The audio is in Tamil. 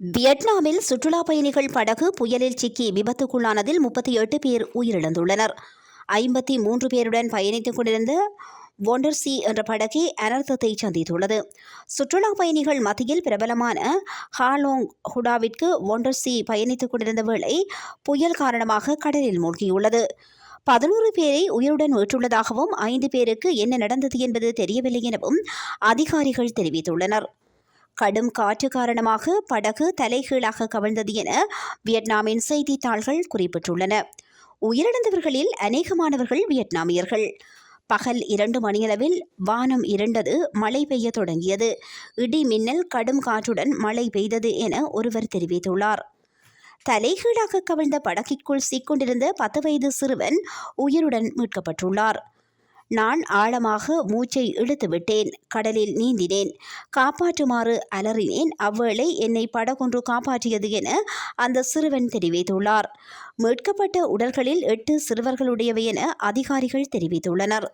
வியட்நாமில் சுற்றுலா பயணிகள் படகு புயலில் சிக்கி விபத்துக்குள்ளானதில் முப்பத்தி எட்டு பேர் உயிரிழந்துள்ளனர். ஐம்பத்தி மூன்று பேருடன் பயணித்துக் கொண்டிருந்த ஒண்டர்சி என்ற படகே அனர்த்தத்தை சந்தித்துள்ளது. சுற்றுலா பயணிகள் மத்தியில் பிரபலமான ஹாலோங் ஹுடாவிற்கு ஒண்டர்சி பயணித்துக் கொண்டிருந்த வேளை புயல் காரணமாக கடலில் மூழ்கியுள்ளது. பதினோரு பேரை உயிருடன் மீட்டுள்ளதாகவும் ஐந்து பேருக்கு என்ன நடந்தது என்பது தெரியவில்லை எனவும் அதிகாரிகள் தெரிவித்துள்ளனர். கடும் காற்று காரணமாக படகு தலைகீழாக கவிழ்ந்தது என வியட்நாமின் செய்தித்தாள்கள் குறிப்பிட்டுள்ளன. உயிரிழந்தவர்களில் அநேகமானவர்கள் வியட்நாமியர்கள். பகல் இரண்டு மணியளவில் வானம் இருண்டது மழை பெய்ய தொடங்கியது. இடி மின்னல் கடும் காற்றுடன் மழை பெய்தது என ஒருவர் தெரிவித்துள்ளார். தலைகீழாக கவிழ்ந்த படகிற்குள் சிக்கொண்டிருந்த பத்து வயது சிறுவன் உயிருடன் மீட்கப்பட்டுள்ளார். நான் ஆழமாக மூச்சை இழுத்துவிட்டேன் கடலில் நீந்தினேன். காப்பாற்றுமாறு அலறினேன். அவ்வேளை என்னை படகொன்று காப்பாற்றியது என அந்த சிறுவன் தெரிவித்துள்ளார். மீட்கப்பட்ட உடல்களில் எட்டு சிறுவர்களுடையவை என அதிகாரிகள் தெரிவித்துள்ளனர்.